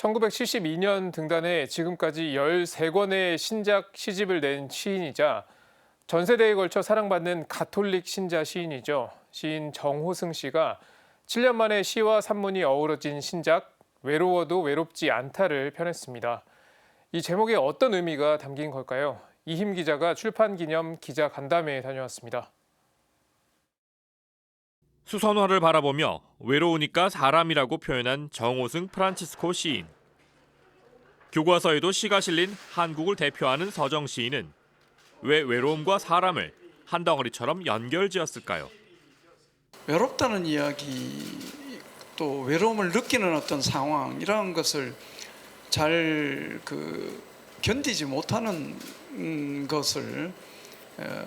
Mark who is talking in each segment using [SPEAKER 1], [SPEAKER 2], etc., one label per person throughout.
[SPEAKER 1] 1972년 등단해 지금까지 13권의 신작 시집을 낸 시인이자 전 세대에 걸쳐 사랑받는 가톨릭 신자 시인이죠. 시인 정호승 씨가 7년 만에 시와 산문이 어우러진 신작 외로워도 외롭지 않다를 펴냈습니다. 이 제목에 어떤 의미가 담긴 걸까요? 이힘 기자가 출판 기념 기자 간담회에 다녀왔습니다.
[SPEAKER 2] 수선화를 바라보며 외로우니까 사람이라고 표현한 정호승 프란치스코 시인. 교과서에도 시가 실린 한국을 대표하는 서정 시인은 왜 외로움과 사람을 한 덩어리처럼 연결지었을까요?
[SPEAKER 3] 외롭다는 이야기 또 외로움을 느끼는 어떤 상황 이런 것을 잘 그 견디지 못하는 음, 것을 어,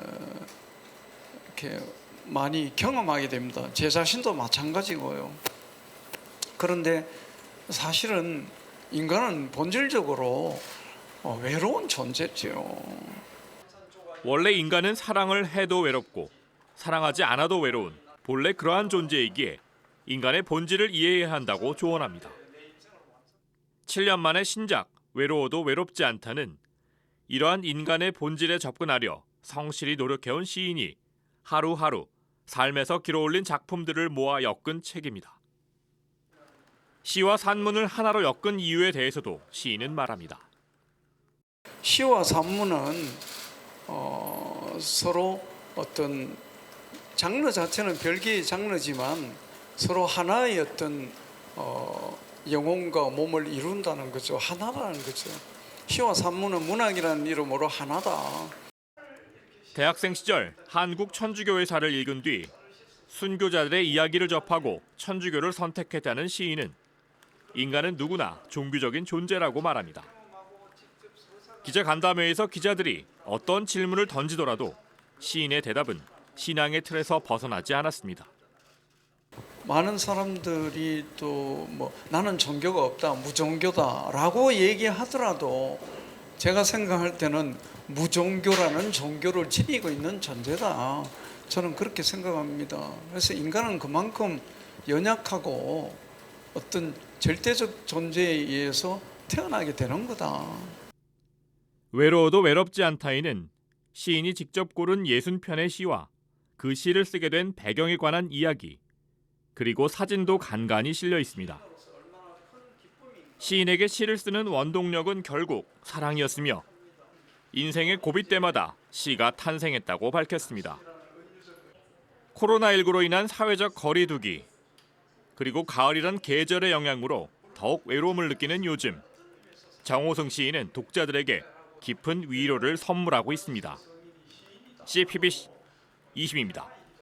[SPEAKER 3] 이렇게 많이 경험하게 됩니다. 제 자신도 마찬가지고요. 그런데 사실은 인간은 본질적으로 어, 외로운 존재죠.
[SPEAKER 2] 원래 인간은 사랑을 해도 외롭고 사랑하지 않아도 외로운 본래 그러한 존재이기에 인간의 본질을 이해해야 한다고 조언합니다. 7년 만에 신작 외로워도 외롭지 않다는 이러한 인간의 본질에 접근하려 성실히 노력해온 시인이 하루하루 삶에서 길어올린 작품들을 모아 엮은 책입니다. 시와 산문을 하나로 엮은 이유에 대해서도 시인은 말합니다.
[SPEAKER 3] 시와 산문은 어, 서로 어떤 장르 자체는 별개의 장르지만 서로 하나의 어떤 어, 영혼과 몸을 이룬다는 거죠. 하나라는 거죠. 시와 산문은 문학이라는 이름으로 하나다.
[SPEAKER 2] 대학생 시절 한국 천주교회사를 읽은 뒤 순교자들의 이야기를 접하고 천주교를 선택했다는 시인은 인간은 누구나 종교적인 존재라고 말합니다. 기자 간담회에서 기자들이 어떤 질문을 던지더라도 시인의 대답은 신앙의 틀에서 벗어나지 않았습니다.
[SPEAKER 3] 많은 사람들이 또 뭐 나는 종교가 없다, 무종교다라고 얘기하더라도 제가 생각할 때는 무종교라는 종교를 지니고 있는 존재다. 저는 그렇게 생각합니다. 그래서 인간은 그만큼 연약하고 어떤 절대적 존재에 의해서 태어나게 되는 거다.
[SPEAKER 2] 외로워도 외롭지 않다이는 시인이 직접 고른 60편의 시와 그 시를 쓰게 된 배경에 관한 이야기 그리고 사진도 간간히 실려 있습니다. 시인에게 시를 쓰는 원동력은 결국 사랑이었으며 인생의 고비 때마다 시가 탄생했다고 밝혔습니다. 코로나19로 인한 사회적 거리두기 그리고 가을이란 계절의 영향으로 더욱 외로움을 느끼는 요즘 정호승 시인은 독자들에게 깊은 위로를 선물하고 있습니다. CPBC 20입니다.